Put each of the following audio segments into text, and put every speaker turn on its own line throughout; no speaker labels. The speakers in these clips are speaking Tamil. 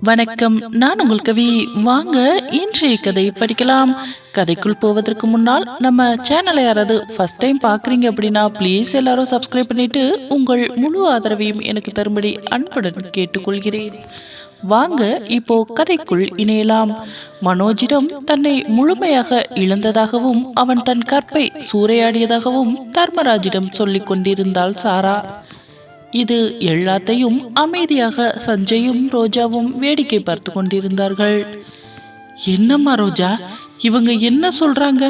வணக்கம். நான் உங்கள் கவி. வாங்க இன்றைய கதை படிக்கலாம். கதைக்குள் போவதற்கு முன்னால் நம்ம சேனலை யாராவது ஃபர்ஸ்ட் டைம் பார்க்குறீங்க அப்படின்னா ப்ளீஸ் எல்லாரும் சப்ஸ்கிரைப் பண்ணிட்டு உங்கள் முழு ஆதரவையும் எனக்கு தரும்படி அன்புடன் கேட்டுக்கொள்கிறேன். வாங்க இப்போ கதைக்குள் இணையலாம். மனோஜிடம் தன்னை முழுமையாக இழந்ததாகவும் அவன் தன் கற்பை சூறையாடியதாகவும் தர்மராஜிடம் சொல்லிக் கொண்டிருந்தாள் சாரா. இது எல்லாத்தையும் அமைதியாக சஞ்சயும் ரோஜாவும் வேடிக்கை பார்த்து கொண்டிருந்தார்கள். என்னம்மா ரோஜா இவங்க என்ன சொல்றாங்க?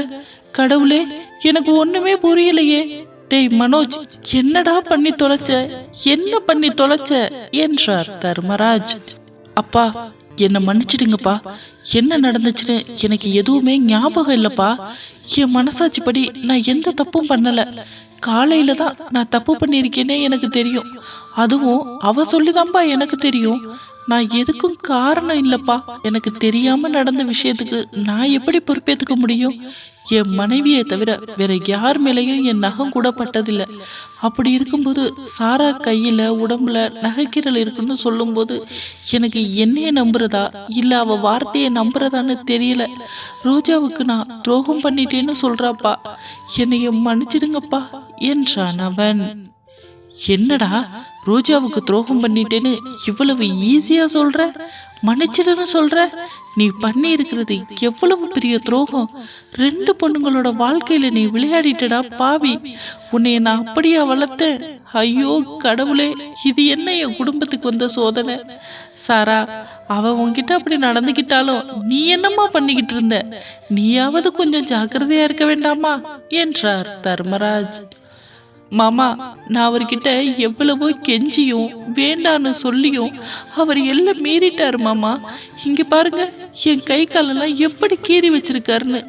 கடவுளே எனக்கு ஒண்ணுமே புரியலையே. டேய் மனோஜ் என்னடா பண்ணி தொலைச்ச? என்ன பண்ணி தொலைச்ச? என்றார் தர்மராஜ். அப்பா என்னை மன்னிச்சிடுங்கப்பா. என்ன நடந்துச்சுன்னு எனக்கு எதுவுமே ஞாபகம் இல்லைப்பா. என் மனசாட்சிப்படி நான் எந்த தப்பும் பண்ணல. காலையில் தான் நான் தப்பு பண்ணியிருக்கேனே எனக்கு தெரியும். அதுவும் அவ சொல்லிதான்பா எனக்கு தெரியும். நான் எதுக்கும் காரணம் இல்லப்பா. எனக்கு தெரியாம நடந்த விஷயத்துக்கு நான் எப்படி பொறுப்பேத்துக்க முடியும்? என் மனைவியை தவிர வேற யார் மேலேயும் என் நகம் கூட பட்டதில்லை அப்படி இருக்கும்போது சாரா கையில உடம்புல நகைக்கீரல் இருக்குன்னு சொல்லும்போது எனக்கு என்னைய நம்புறதா? இல்ல அவ வார்த்தையை நம்புறதான்னு தெரியல. ரோஜாவுக்கு நான் துரோகம் பண்ணிட்டேன்னு சொல்றாப்பா. என்னைய மன்னிச்சிடுங்கப்பா என்றான் அவன். என்னடா? ரோஜாவுக்கு துரோகம் பண்ணிட்டேன்னு இவ்வளவு ஈஸியா சொல்ற? மன்னிச்சிடுன்னு சொல்ற? நீ பண்ணி இருக்கிறது எவ்வளவு பெரிய துரோகம்? ரெண்டு பொண்ணுங்களோட வாழ்க்கையில நீ விளையாடிட்டடா பாவி. உன்னைய நான் அப்படியா வளர்த்தேன்? ஐயோ கடவுளே இது என்ன என் குடும்பத்துக்கு வந்த சோதனை? சாரா அவ உன்கிட்ட அப்படி நடந்துகிட்டாலும் நீ என்னம்மா பண்ணிக்கிட்டு இருந்த? நீயாவது கொஞ்சம் ஜாக்கிரதையா இருக்க வேண்டாமா? என்றார் தர்மராஜ். மாமா நான் அவர்கிட்ட எவ்வளவோ கெஞ்சியும் வேண்டான்னு சொல்லியும் அவர் எல்லாம் மீறிட்டாரு மாமா. இங்க பாருங்க என் கை காலெல்லாம் எப்படி கீறி வச்சிருக்காருன்னு.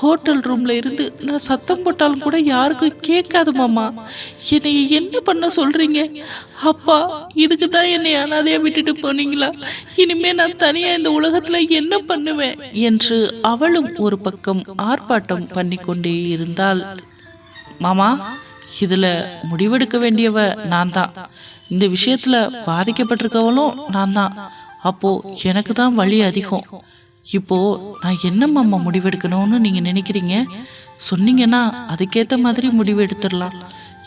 ஹோட்டல் ரூம்ல இருந்து நான் சத்தம் போட்டாலும் கூட யாருக்கும் கேட்காது மாமா. என்னை என்ன பண்ண சொல்றீங்க? அப்பா இதுக்கு தான் என்னை அனாதையாக விட்டுட்டு போனீங்களா? இனிமே நான் தனியா இந்த உலகத்துல என்ன பண்ணுவேன்? என்று அவளும் ஒரு பக்கம் ஆர்ப்பாட்டம் பண்ணிக்கொண்டே இருந்தாள். மாமா இதில் முடிவெடுக்க வேண்டியவ நான் தான் இந்த விஷயத்தில் பாதிக்கப்பட்டிருக்கவளும் நான் தான் அப்போ எனக்கு தான் வழி அதிகம். இப்போது நான் என்ன மாமா முடிவெடுக்கணும்னு நீங்கள் நினைக்கிறீங்க? சொன்னீங்கன்னா அதுக்கேற்ற மாதிரி முடிவு எடுத்துடலாம்.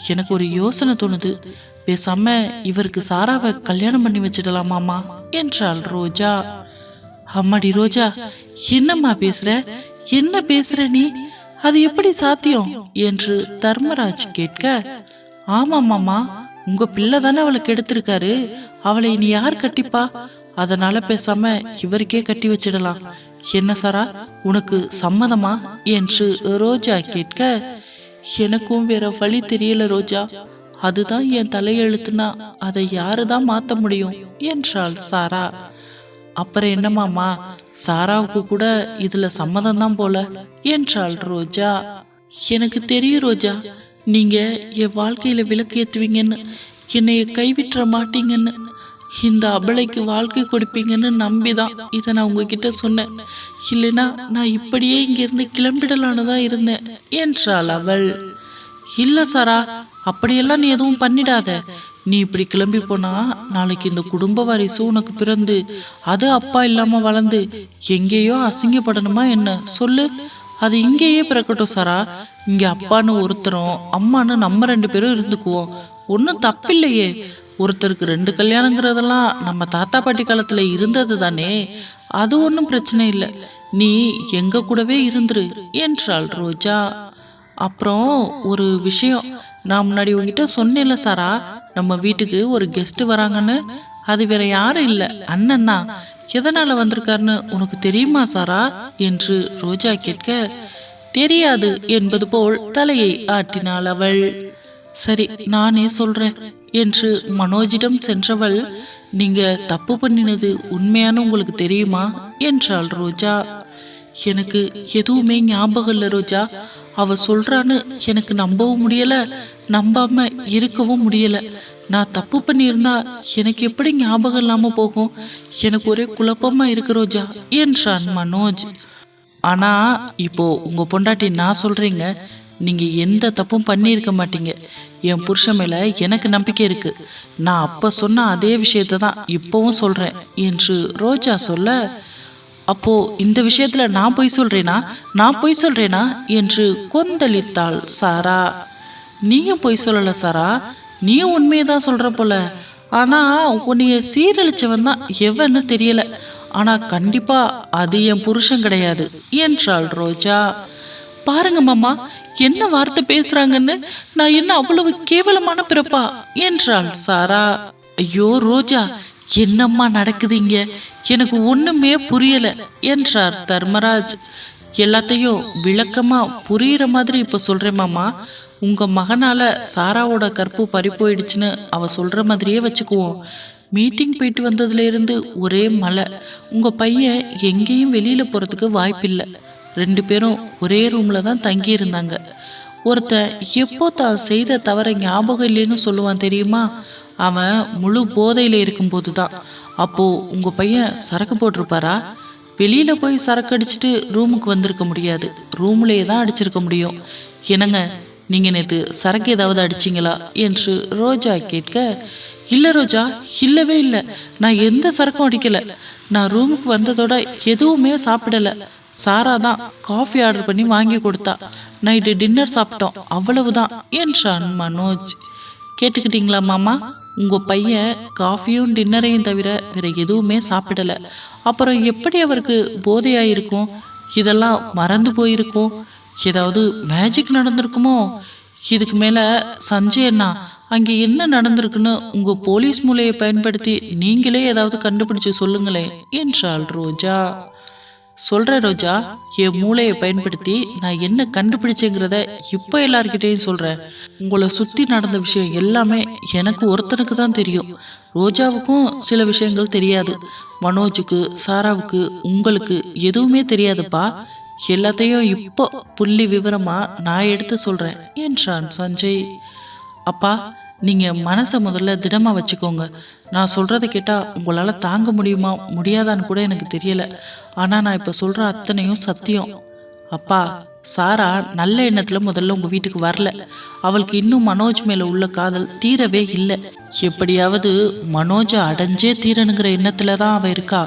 எனக்கு ஒரு யோசனை தோணுது. பேசாம இவருக்கு சாராவை கல்யாணம் பண்ணி வச்சிடலாமாமா என்றாள் ரோஜா. அம்மாடி ரோஜா என்னம்மா பேசுற? என்ன பேசுற நீ? அது எப்படி சாத்தியம் என்று தர்மராஜ் கேட்க ஆமாமாமா உங்க பிள்ளை தானே அவளை கெடுத்திருக்காரு அவளை இனி யார் கட்டிப்பா? அதனால பேசாம இவருக்கே கட்டி வச்சிடலாம். என்ன சாரா உனக்கு சம்மதமா? என்று ரோஜா கேட்க எனக்கும் வேற வழி தெரியல ரோஜா. அதுதான் என் தலையெழுத்துனா அதை யாரு தான் மாத்த முடியும்? என்றாள் சாரா. அப்புறம் என்னமாமா சாராவுக்கு கூட இதுல சம்மதம் தான் போல. என்றாள் ரோஜா. எனக்கு தெரியும் ரோஜா நீங்க என் வாழ்க்கையில விளக்கு ஏத்துவீங்கன்னு என்னைய கைவிட்டுற மாட்டீங்கன்னு இந்த அபலைக்கு வாழ்க்கை கொடுப்பீங்கன்னு நம்பிதான். இதை நான் உங்ககிட்ட சொன்னேன். இல்லைன்னா நான் இப்படியே இங்கிருந்து கிளம்பிடலான்னு தான் இருந்தேன் என்றாள் அவள். இல்ல சாரா அப்படியெல்லாம் நீ எதுவும் பண்ணிடாத. நீ இப்படி கிளம்பி போனா நாளைக்கு இந்த குடும்ப வாரிசு உனக்கு பிறந்து அது அப்பா இல்லாம வளர்ந்து எங்கேயோ அசிங்கப்படணுமா என்ன? சொல்லு. அது இங்கேயே பிறக்கட்டும் சாரா. இங்க அப்பான்னு ஒருத்தரும் அம்மான்னு நம்ம ரெண்டு பேரும் இருந்துக்குவோம். ஒன்றும் தப்பில்லையே. ஒருத்தருக்கு ரெண்டு கல்யாணங்கிறதெல்லாம் நம்ம தாத்தா பாட்டி காலத்துல இருந்தது தானே. அது ஒன்றும் பிரச்சனை இல்லை. நீ எங்க கூடவே இருந்துரு என்றாள் ரோஜா. அப்புறம் ஒரு விஷயம் நான் முன்னாடி உங்ககிட்ட சொன்னேன்ல சாரா. நம்ம வீட்டுக்கு ஒரு கெஸ்ட் வராங்கன்னு அது வேற யாரும் இல்லை. அண்ணன் தான். எதனால வந்திருக்காருன்னு உனக்கு தெரியுமா சாரா? என்று ரோஜா கேட்க தெரியாது என்பது போல் தலையை ஆட்டினாள் அவள். சரி நானே சொல்றேன் என்று மனோஜிடம் சென்றவள் நீங்க தப்பு பண்ணினது உண்மையான உங்களுக்கு தெரியுமா? என்றாள் ரோஜா. எனக்கு எதுவுமே ஞாபகம் இல்லை ரோஜா. அவ சொல்றான்னு எனக்கு நம்பவும் முடியல நம்பாம இருக்கவும் முடியல. நான் தப்பு பண்ணியிருந்தா எனக்கு எப்படி ஞாபகம் இல்லாம போகும்? எனக்கு ஒரே குழப்பமா இருக்கு ரோஜா என்றான் மனோஜ். ஆனா இப்போ உங்க பொண்டாட்டி நான் சொல்றீங்க நீங்கள் எந்த தப்பும் பண்ணியிருக்க மாட்டீங்க. என் புருஷன் மேலே எனக்கு நம்பிக்கை இருக்கு. நான் அப்போ சொன்ன அதே விஷயத்தை தான் இப்போவும் சொல்கிறேன் என்று ரோஜா சொல்ல அப்போ இந்த விஷயத்துல நான் பொய் சொல்றேனா? நான் பொய் சொல்றேனா? என்று கொந்தளித்தாள் சாரா. நீயும் பொய் சொல்லல சாரா. நீயும் உண்மையை தான் சொல்ற போல. ஆனா உன்னைய சீரழிச்சவன் தான் எவன்னு தெரியல. ஆனா கண்டிப்பா அது என் புருஷன் கிடையாது என்றாள் ரோஜா. பாருங்க மாமா என்ன வார்த்தை பேசுறாங்கன்னு? நான் என்ன அவ்வளவு கேவலமான பிறப்பா? என்றாள் சாரா. ஐயோ ரோஜா என்னம்மா நடக்குதுங்க? எனக்கு ஒண்ணுமே புரியல என்றார் தர்மராஜ். எல்லாத்தையும் விளக்கமா புரியுற மாதிரி இப்ப சொல்றேன் மாமா. உங்க மகனால சாராவோட கற்பு பறி போயிடுச்சுன்னு அவ சொல்ற மாதிரியே வச்சுக்குவோம். மீட்டிங் போயிட்டு வந்ததுல இருந்து ஒரே மழை. உங்க பையன் எங்கேயும் வெளியில போறதுக்கு வாய்ப்பில்லை. ரெண்டு பேரும் ஒரே ரூம்ல தான் தங்கியிருந்தாங்க. ஒருத்தன் எப்போ தான் செய்த தவற ஞாபகம் இல்லைன்னு சொல்லுவான் தெரியுமா? அவன் முழு போதையில் இருக்கும்போது தான் அப்போது உங்கள் பையன் சரக்கு போட்டிருப்பாரா? வெளியில் போய் சரக்கு அடிச்சுட்டு ரூமுக்கு வந்திருக்க முடியாது. ரூம்லேயே தான் அடிச்சிருக்க முடியும். என்னங்க நீங்கள் நேற்று சரக்கு ஏதாவது அடிச்சிங்களா? என்று ரோஜா கேட்க இல்லை ரோஜா இல்லவே இல்லை. நான் எந்த சரக்கும் அடிக்கலை. நான் ரூமுக்கு வந்ததோட எதுவுமே சாப்பிடலை. சாரா தான் காஃபி ஆர்டர் பண்ணி வாங்கி கொடுத்தா. நைட்டு டின்னர் சாப்பிட்டோம். அவ்வளவுதான் என்றான் மனோஜ். கேட்டுக்கிட்டீங்களா மாமா? உங்கள் பையன் காஃபியும் டின்னரையும் தவிர வேற எதுவுமே சாப்பிடலை. அப்புறம் எப்படி அவருக்கு போதையாயிருக்கும்? இதெல்லாம் மறந்து போயிருக்கும். ஏதாவது மேஜிக் நடந்திருக்குமோ? இதுக்கு மேலே சஞ்சய் அண்ணா அங்கே என்ன நடந்திருக்குன்னு உங்கள் போலீஸ் மூலையை பயன்படுத்தி நீங்களே ஏதாவது கண்டுபிடிச்சு சொல்லுங்களேன் என்றாள் ரோஜா. சொல்ற ரோஜா என் மூளையை பயன்படுத்தி நான் என்ன கண்டுபிடிச்சேங்கிறத இப்போ எல்லார்கிட்டயும் சொல்றேன் உங்களை சுத்தி நடந்த விஷயம் எல்லாமே எனக்கு ஒருத்தனுக்கு தான் தெரியும். ரோஜாவுக்கும் சில விஷயங்கள் தெரியாது. மனோஜுக்கு சாராவுக்கு உங்களுக்கு எதுவுமே தெரியாதுப்பா. எல்லாத்தையும் இப்போ புள்ளி விவரமா நான் எடுத்து சொல்றேன் என்றான் சஞ்சய். அப்பா நீங்க மனசை முதல்ல திடமா வச்சுக்கோங்க. நான் சொல்றதை கேட்டா உங்களால தாங்க முடியுமா முடியாதான்னு கூட எனக்கு தெரியல. ஆனா நான் இப்ப சொல்ற அத்தனையும் சத்தியம். அப்பா சாரா நல்ல எண்ணத்துல முதல்ல உங்க வீட்டுக்கு வரல. அவளுக்கு இன்னும் மனோஜ் மேல உள்ள காதல் தீரவே இல்லை. எப்படியாவது மனோஜை அடைஞ்சே தீரணுங்கிற எண்ணத்தில் தான் அவ இருக்கா.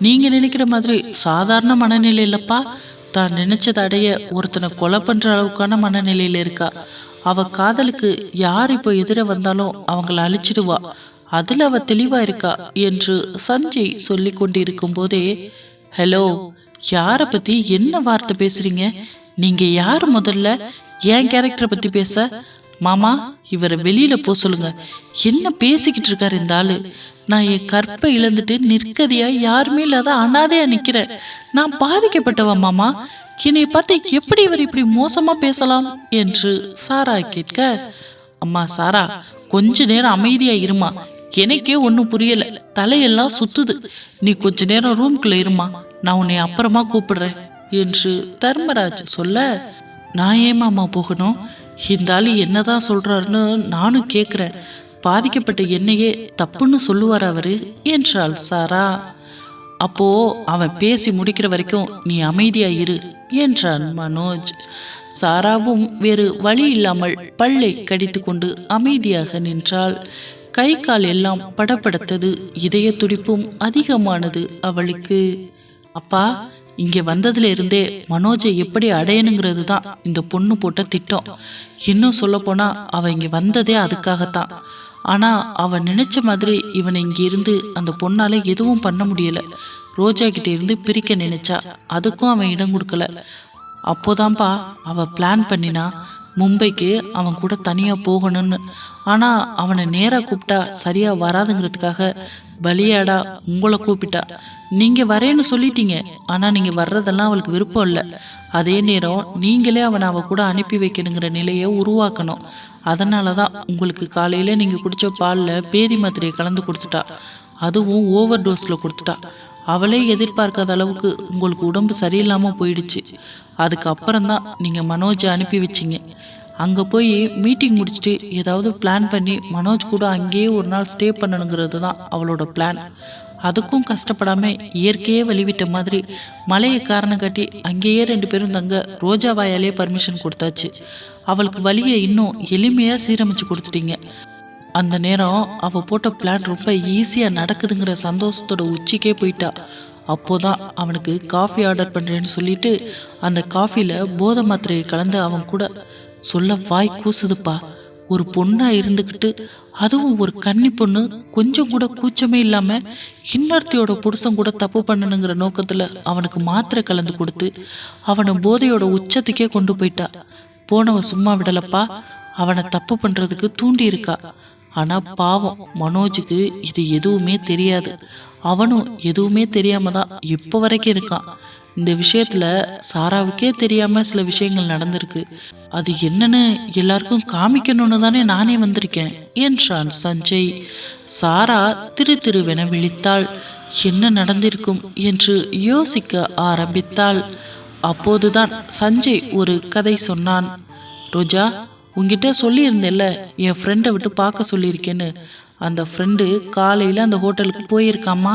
நீங்க நினைக்கிற மாதிரி சாதாரண மனநிலை இல்லைப்பா தான் நினைச்சதை அடைய ஒருத்தனை கொலை பண்ற அளவுக்கான மனநிலையில இருக்கா. அவ காதலுக்கு யார் இப்போ எதிர வந்தாலும் அவங்கள அழிச்சிடுவா. அதில் அவ தெளிவா இருக்கா என்று சஞ்சய் சொல்லி கொண்டிருக்கும் போதே ஹலோ யாரை பத்தி என்ன வார்த்தை பேசுறீங்க? நீங்க யார் முதல்ல? என் கேரக்டரை பத்தி பேச? மாமா இவரை வெளியில போ சொல்லுங்க. என்ன பேசிக்கிட்டு இருக்காரு இந்த ஆளு? நான் என் கற்பை இழந்துட்டு நிற்கதியா? யாருமே இல்லாத அனாதையா நிக்கிறேன். நான் பாதிக்கப்பட்டவா மாமா? என்னை பார்த்து எப்படி இவர் இப்படி மோசமா பேசலாம் என்று சாரா கேட்க அம்மா சாரா கொஞ்ச நேரம் அமைதியா இருமா. எனக்கே ஒன்றும் புரியல. தலையெல்லாம் சுத்துது. நீ கொஞ்ச நேரம் ரூம்குள்ள இருமா. நான் உன்னை அப்புறமா கூப்பிடுறேன். என்று தர்மராஜ் சொல்ல நான் ஏமாமா போகணும்? இந்த ஆளு என்னதான் சொல்றாருன்னு நானும் கேட்குறேன் பாதிக்கப்பட்ட என்னையே தப்புன்னு சொல்லுவார் அவரு என்றாள் சாரா. அப்போ அவன் பேசி முடிக்கிற வரைக்கும் நீ அமைதியா இரு என்றான் மனோஜ். சாராவும் வேறு வழி இல்லாமல் பல்லை கடித்து கொண்டு அமைதியாக நின்றாள். கை கால் எல்லாம் படப்படுத்தது இதய துடிப்பும் அதிகமானது அவளுக்கு. அப்பா இங்க வந்ததுல இருந்தே மனோஜை எப்படி அடையணுங்கிறது தான் இந்த பொண்ணு போட்ட திட்டம். இன்னும் சொல்ல போனா அவ இங்க வந்ததே அதுக்காகத்தான். ஆனா அவ நினைச்ச மாதிரி இவனை இங்கிருந்து அந்த பொண்ணால எதுவும் பண்ண முடியல. ரோஜா கிட்ட இருந்து பிரிக்க நினைச்சா. அதுக்கும் அவன் இடம் கொடுக்கல. அப்போதான்ப்பா அவ பிளான் பண்ணினா மும்பைக்கு அவன் கூட தனியா போகணும்னு. ஆனா அவனை நேரா கூப்பிட்டா சரியா வராதுங்கிறதுக்காக பலியாடா உங்களை கூப்பிட்டா. நீங்கள் வரேன்னு சொல்லிட்டீங்க. ஆனால் நீங்கள் வர்றதெல்லாம் அவளுக்கு விருப்பம் இல்லை. அதே நேரம் நீங்களே அவனை அவள் கூட அனுப்பி வைக்கணுங்கிற நிலையை உருவாக்கணும். அதனால தான் உங்களுக்கு காலையில் நீங்கள் குடித்த பாலில் பேதி மாத்திரையை கலந்து கொடுத்துட்டா. அதுவும் ஓவர் டோஸில் கொடுத்துட்டா. அவளே எதிர்பார்க்காத அளவுக்கு உங்களுக்கு உடம்பு சரியில்லாமல் போயிடுச்சு. அதுக்கப்புறம் தான் நீங்கள் மனோஜை அனுப்பி வச்சீங்க. அங்கே போய் மீட்டிங் முடிச்சுட்டு ஏதாவது பிளான் பண்ணி மனோஜ் கூட அங்கேயே ஒரு நாள் ஸ்டே பண்ணணுங்கிறது தான் அவளோட பிளான் அதுக்கும் கஷ்டப்படாம இயற்கையே வழிவிட்ட மாதிரி மலையை காரணம் காட்டி அங்கேயே ரெண்டு பேரும் தங்க ரோஜா வாயாலே பர்மிஷன் கொடுத்தாச்சு. அவளுக்கு வழியை இன்னும் எளிமையாக சீரமைச்சு கொடுத்துட்டீங்க. அந்த நேரம் அவள் போட்ட பிளான் ரொம்ப ஈஸியாக நடக்குதுங்கிற சந்தோஷத்தோட உச்சிக்கே போயிட்டா. அப்போதான் அவனுக்கு காஃபி ஆர்டர் பண்ணுறேன்னு சொல்லிட்டு அந்த காஃபியில் போதை மாத்திரையை கலந்து அவன் கூட சொல்ல வாய் கூசுதுப்பா. ஒரு பொண்ணாக இருந்துக்கிட்டு அதுவும் ஒரு கன்னி பொண்ணு கொஞ்சம் கூட கூச்சமே இல்லாமல் இன்னொருத்தியோட புருஷன் கூட தப்பு பண்ணணுங்கிற நோக்கத்தில் அவனுக்கு மாத்திரை கலந்து கொடுத்து அவனை போதையோட உச்சத்துக்கே கொண்டு போயிட்டா. போனவ சும்மா விடலப்பா அவனை தப்பு பண்ணுறதுக்கு தூண்டி இருக்கா. ஆனால் பாவம் மனோஜுக்கு இது எதுவுமே தெரியாது. அவனும் எதுவுமே தெரியாம தான் இப்போ வரைக்கும் இருக்கான். இந்த விஷயத்துல சாராவுக்கே தெரியாம சில விஷயங்கள் நடந்திருக்கு. அது என்னன்னு எல்லாருக்கும் காமிக்கணும்னு தானே நானே வந்திருக்கேன் என்றான் சஞ்சய். சாரா திரு திருவென விழித்தாள். என்ன நடந்திருக்கும் என்று யோசிக்க ஆரம்பித்தாள். அப்போதுதான் சஞ்சய் ஒரு கதை சொன்னான். ரோஜா உங்ககிட்ட சொல்லியிருந்தேல்ல என் ஃப்ரெண்டை விட்டு பார்க்க சொல்லியிருக்கேன்னு. அந்த ஃப்ரெண்டு காலையில் அந்த ஹோட்டலுக்கு போயிருக்காமா?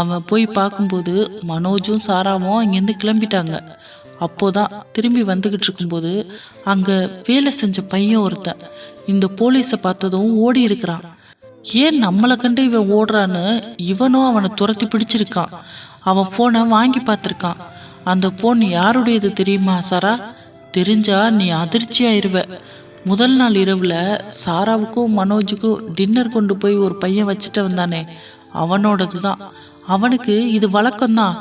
அவன் போய் பார்க்கும்போது மனோஜும் சாராவும் அங்கேருந்து கிளம்பிட்டாங்க. அப்போதான் திரும்பி வந்துக்கிட்டு இருக்கும்போது அங்கே வேலை செஞ்ச பையன் ஒருத்தன். இந்த போலீஸை பார்த்ததும் ஓடி இருக்கிறான். ஏன் நம்மளை கண்டு இவன் ஓடுறான்னு இவனும் அவனை துரத்தி பிடிச்சிருக்கான். அவன் ஃபோனை வாங்கி பார்த்துருக்கான். அந்த ஃபோன் யாருடையது தெரியுமா சாரா? தெரிஞ்சா நீ அதிர்ச்சி ஆயிருவ. முதல் நாள் இரவில் சாராவுக்கும் மனோஜுக்கும் டின்னர் கொண்டு போய் ஒரு பையன் வச்சுட்டு வந்தானே. அவனோடது தான் அவனுக்கு இது வழக்கம்தான்.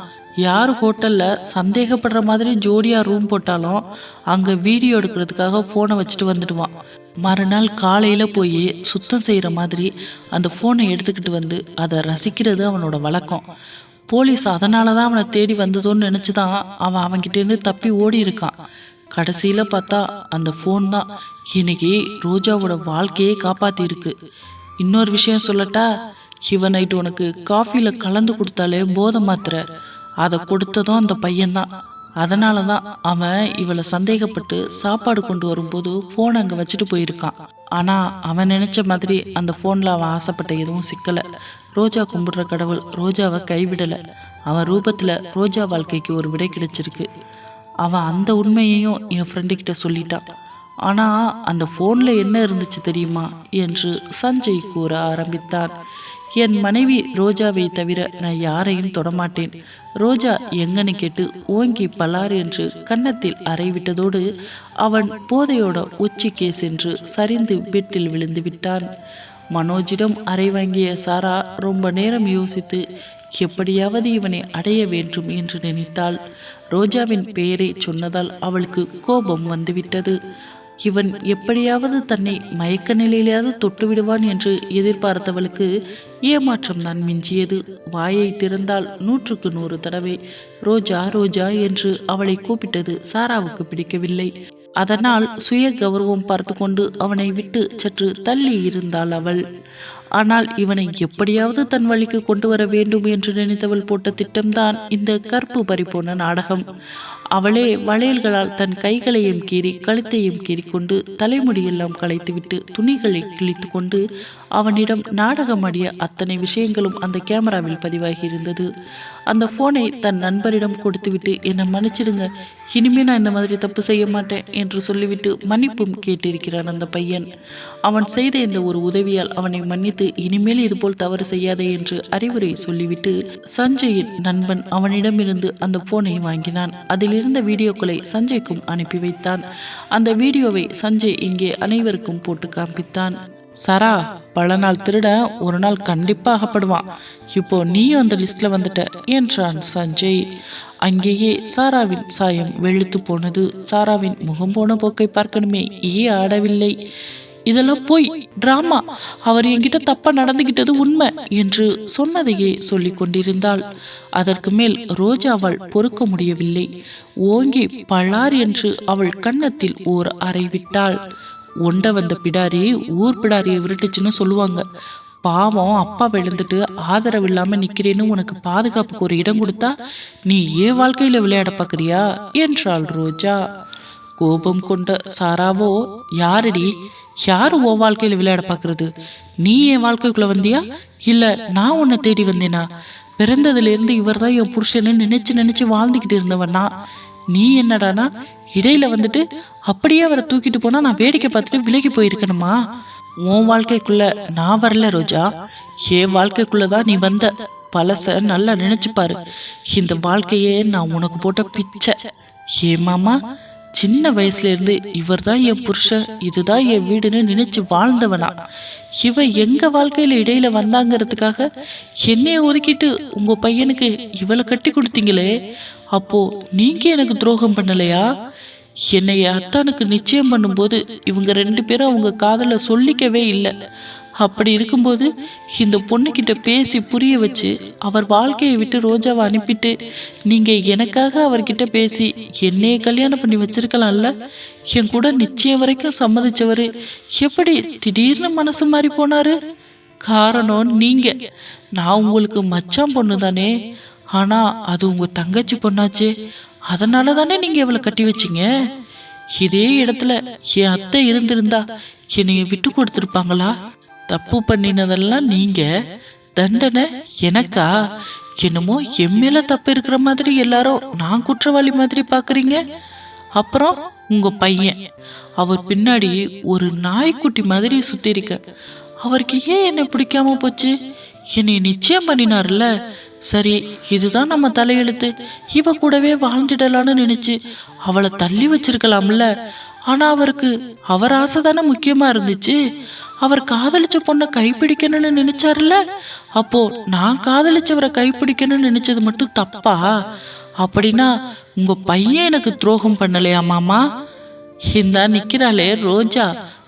யார் ஹோட்டலில் சந்தேகப்படுற மாதிரி ஜோடியாக ரூம் போட்டாலும் அங்கே வீடியோ எடுக்கிறதுக்காக ஃபோனை வச்சுட்டு வந்துடுவான். மறுநாள் காலையில் போய் சுத்தம் செய்கிற மாதிரி அந்த ஃபோனை எடுத்துக்கிட்டு வந்து அதை ரசிக்கிறது அவனோட வழக்கம். போலீஸ் அதனால தான் அவனை தேடி வந்ததோன்னு நினச்சி தான் அவன் அவன்கிட்டேருந்து தப்பி ஓடி இருக்கான். கடைசியில் பார்த்தா அந்த ஃபோன் தான் இன்னைக்கு ரோஜாவோட வாழ்க்கையே காப்பாற்றிருக்கு இன்னொரு விஷயம் சொல்லட்டா இவன் நைட்டு உனக்கு காஃபியில் கலந்து கொடுத்தாலே போதை மாத்திரை. அதை கொடுத்ததும் அந்த பையன்தான். அதனால தான் அவன் இவளை சந்தேகப்பட்டு சாப்பாடு கொண்டு வரும்போது ஃபோன் அங்கே வச்சுட்டு போயிருக்கான். ஆனால் அவன் நினச்ச மாதிரி அந்த ஃபோனில் அவன் ஆசைப்பட்ட எதுவும் சிக்கலை. ரோஜா கும்பிடுற கடவுள் ரோஜாவை கைவிடலை. அவன் ரூபத்தில் ரோஜா வாழ்க்கைக்கு ஒரு விடை கிடைச்சிருக்கு. அவன் அந்த உண்மையையும் என் ஃப்ரெண்டுக்கிட்ட சொல்லிட்டான். ஆனால் அந்த ஃபோனில் என்ன இருந்துச்சு தெரியுமா? என்று சஞ்சய் கூற ஆரம்பித்தான். என் மனைவி ரோஜாவை தவிர நான் யாரையும் தொடமாட்டேன். ரோஜா எங்கன்னு கேட்டு ஓங்கி பலார் என்று கன்னத்தில் அறைவிட்டதோடு அவன் போதையோட உச்சிக்கே சென்று சரிந்து பெட்டில் விழுந்து விட்டான். மனோஜிடம் அறை வாங்கிய சாரா ரொம்ப நேரம் யோசித்து எப்படியாவது இவனை அடைய வேண்டும் என்று நினைத்தாள். ரோஜாவின் பெயரை சொன்னதால் அவளுக்கு கோபம் வந்துவிட்டது. இவன் எப்படியாவது தன்னை மயக்க நிலையிலேயாவது தொட்டு விடுவான் என்று எதிர்பார்த்தவளுக்கு ஏமாற்றம் தான் மிஞ்சியது. வாயை திறந்தால் நூற்றுக்கு நூறு தடவை ரோஜா ரோஜா என்று அவளை கூப்பிட்டது சாராவுக்கு பிடிக்கவில்லை. அதனால் சுய கௌரவம் பார்த்து கொண்டு அவனை விட்டு சற்று தள்ளி இருந்தாள் அவள். ஆனால் இவனை எப்படியாவது தன் வழிக்கு கொண்டு வர வேண்டும் என்று நினைத்தவள் போட்ட திட்டம்தான் இந்த கற்பு பறிப்போன நாடகம். அவளே வளையல்களால் தன் கைகளையும் கீறி கழுத்தையும் கீறிக்கொண்டு தலைமுடியெல்லாம் களைத்துவிட்டு துணிகளை கிழித்து கொண்டு அவனிடம் நாடகம் அடிய அத்தனை விஷயங்களும் அந்த கேமராவில் பதிவாகி இருந்தது அந்த போனை தன் நண்பரிடம் கொடுத்துவிட்டு என்னை மன்னிச்சிடுங்க இனிமே நான் இந்த மாதிரி தப்பு செய்ய மாட்டேன் என்று சொல்லிவிட்டு மன்னிப்பும் கேட்டிருக்கிறான் அந்த பையன். அவன் செய்த இந்த ஒரு உதவியால் அவனை மன்னித்து இனிமேல் இதுபோல் தவறு செய்யாதே என்று அறிவுரை சொல்லிவிட்டு சஞ்சயின் நண்பன் அவனிடமிருந்து அந்த போனை வாங்கினான். அதில் இருந்த வீடியோக்களை சஞ்சய்க்கும் அனுப்பி வைத்தான். அந்த வீடியோவை சஞ்சய் இங்கே அனைவருக்கும் போட்டு காண்பித்தான். சரா பல நாள் திருட ஒரு நாள் கண்டிப்பாக அகப்படுவான். இப்போ நீயும் அந்த லிஸ்ட்ல வந்துட்ட என்றான் சஞ்சய். அங்கேயே சாராவின் சாயம் வெளுத்து போனது. சாராவின் முகம் போன போக்கை பார்க்கணுமே ஏ ஆடவில்லை. இதெல்லாம் போய் டிராமா. அவர் என்கிட்ட தப்பா நடந்துகிட்டது உண்மை என்று சொன்னதையே சொல்லிக் கொண்டிருந்தாள். அதற்கு மேல் ரோஜாவால் பொறுக்க முடியவில்லை. ஓங்கி பழார் என்று அவள் கன்னத்தில் ஓர் அறை விட்டாள். ஒண்ட வந்த பிடாரி ஊர் பிடாரியை விரட்டுச்சுன்னு சொல்லுவாங்க. பாவம் அப்பா விழுந்துட்டு ஆதரவு இல்லாம நிக்கிறேன்னு உனக்கு பாதுகாப்புக்கு ஒரு இடம் கொடுத்தா நீ ஏன் வாழ்க்கையில விளையாட பாக்குறியா? என்றாள் ரோஜா. கோபம் கொண்ட சாராவோ யாரடி? யார் உன் வாழ்க்கையில் விளையாட பார்க்கறது? நீ என் வாழ்க்கைக்குள்ளே வந்தியா? இல்லை நான் உன்னை தேடி வந்தேனா? பிறந்ததுலேருந்து இவர் தான் என் புருஷன்னு நினச்சி நினச்சி வாழ்ந்துக்கிட்டு இருந்தவனா? நீ என்னடானா? இடையில வந்துட்டு அப்படியே அவரை தூக்கிட்டு போனா நான் வேடிக்கை பார்த்துட்டு விலகி போயிருக்கணுமா? உன் வாழ்க்கைக்குள்ள நான் வரல ரோஜா. என் வாழ்க்கைக்குள்ளே தான் நீ வந்த பழச நல்லா நினைச்சு இந்த வாழ்க்கையே நான் உனக்கு போட்ட பிச்சை. ஏ மாமா சின்ன வயசுல இருந்து இவர் தான் என் புருஷன். இதுதான் என் வீடுன்னு நினைச்சு வாழ்ந்தவனா. இவ எங்க வாழ்க்கையில இடையில வந்தாங்கிறதுக்காக என்னைய ஒதுக்கிட்டு உங்க பையனுக்கு இவளை கட்டி கொடுத்தீங்களே? அப்போ நீங்க எனக்கு துரோகம் பண்ணலையா? என்னை அத்தானுக்கு நிச்சயம் பண்ணும்போது இவங்க ரெண்டு பேரும் அவங்க காதல சொல்லிக்கவே இல்லை. அப்படி இருக்கும்போது இந்த பொண்ணுக்கிட்ட பேசி புரிய வச்சு அவர் வாழ்க்கையை விட்டு ரோஜாவை அனுப்பிட்டு நீங்க எனக்காக அவர்கிட்ட பேசி என்னையே கல்யாணம் பண்ணி வச்சிருக்கலாம்ல? என் கூட நிச்சயம் வரைக்கும் சம்மதிச்சவர் எப்படி திடீர்னு மனசு மாறி போனாரு? காரணம் நீங்க. நான் உங்களுக்கு மச்சான் பொண்ணு தானே. ஆனா அது உங்க தங்கச்சி பொண்ணாச்சே. அதனால தானே நீங்க இவளை கட்டி வச்சீங்க? இதே இடத்துல என் அத்தை இருந்திருந்தா என்னைய விட்டு கொடுத்துருப்பாங்களா? தப்பு பண்ணினதெல்லாம் நீங்க? தண்டனை? எனக்கா? என்னமோ என் மேலே தப்பு இருக்கிற மாதிரி எல்லாரும் நான் குற்றவாளி மாதிரி பாக்குறீங்க? அப்புறம் உங்க பையன். அவர் பின்னாடி ஒரு நாய்க்குட்டி மாதிரி சுத்தி இருக்க. அவருக்கு ஏன் என்னை பிடிக்காம போச்சு? என்னை நிச்சயம் பண்ணினார்ல. சரி இதுதான் நம்ம தலையெழுத்து. இவ கூடவே வாழ்ந்துடலான்னு நினைச்சு அவளை தள்ளி வச்சிருக்கலாம்ல. ஆனா அவருக்கு அவர் ஆசை தானே முக்கியமா இருந்துச்சு? அவர் காதலிச்ச பொண்ணை கைப்பிடிக்கணும்னு நினைச்சார்ல? அப்போ நான் காதலிச்சவரை கைப்பிடிக்கணும்னு நினைச்சது மட்டும் தப்பா? அப்படின்னா உங்க பையன் எனக்கு துரோகம் பண்ணலையா மாமா? இந்தா நிக்கிறாளே ரோஜா.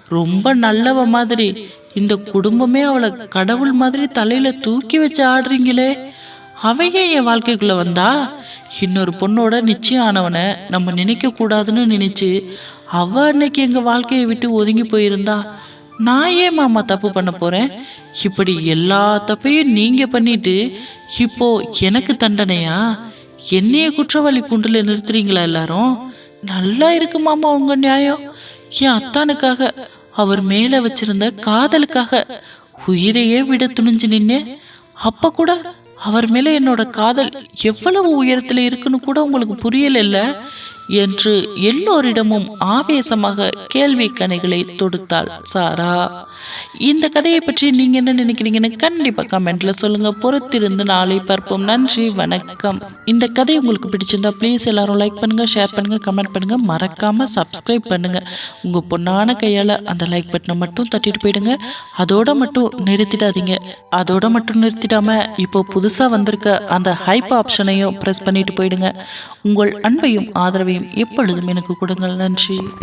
ரொம்ப நல்லவ மாதிரி. இந்த குடும்பமே அவளை கடவுள் மாதிரி தலையில தூக்கி வச்சு ஆடுறீங்களே. அவையே என் வாழ்க்கைக்குள்ள வந்தா? இன்னொரு பொண்ணோட நிச்சயம் ஆனவனை நம்ம நினைக்க கூடாதுன்னு நினைச்சு அவ அன்னைக்கு எங்க வாழ்க்கையை விட்டு ஒதுங்கி போயிருந்தா? நான் ஏன் மாமா தப்பு பண்ண போறேன்? இப்படி எல்லா தப்பையும் நீங்க பண்ணிட்டு இப்போ எனக்கு தண்டனையா? என்னைய குற்றவாளி குண்டுல நிறுத்துறீங்களா எல்லாரும்? நல்லா இருக்கு மாமா உங்க நியாயம். என் அத்தானுக்காக அவர் மேல வச்சிருந்த காதலுக்காக உயிரையே விட துணிஞ்சு நின்று அப்ப கூட அவர் மேல என்னோட காதல் எவ்வளவு உயரத்துல இருக்குன்னு கூட உங்களுக்கு புரியல என்று எல்லோரிடமும் ஆவேசமாக கேள்வி கணைகளை தொடுத்தாள் சாரா. இந்த கதையை பற்றி நீங்க என்ன நினைக்கிறீங்கன்னு கண்டிப்பா கமெண்ட்ல சொல்லுங்க. பொறுத்திருந்து நாளை பார்ப்போம். நன்றி வணக்கம். இந்த கதை உங்களுக்கு பிடிச்சிருந்தா ப்ளீஸ் எல்லாரும் லைக் பண்ணுங்க ஷேர் பண்ணுங்க கமெண்ட் பண்ணுங்க. மறக்காம சப்ஸ்கிரைப் பண்ணுங்க. உங்க பொண்ணான கையால அந்த லைக் பட்டனை மட்டும் தட்டிட்டு போயிடுங்க. அதோட மட்டும் நிறுத்திடாதீங்க. அதோட மட்டும் நிறுத்திடாம இப்போ புதுசா வந்திருக்க அந்த ஹைப் ஆப்ஷனையும் ப்ரெஸ் பண்ணிட்டு போயிடுங்க. உங்கள் அன்பையும் ஆதரவையும் எப்பொழுதும் எனக்கு கொடுங்கள். நன்றி.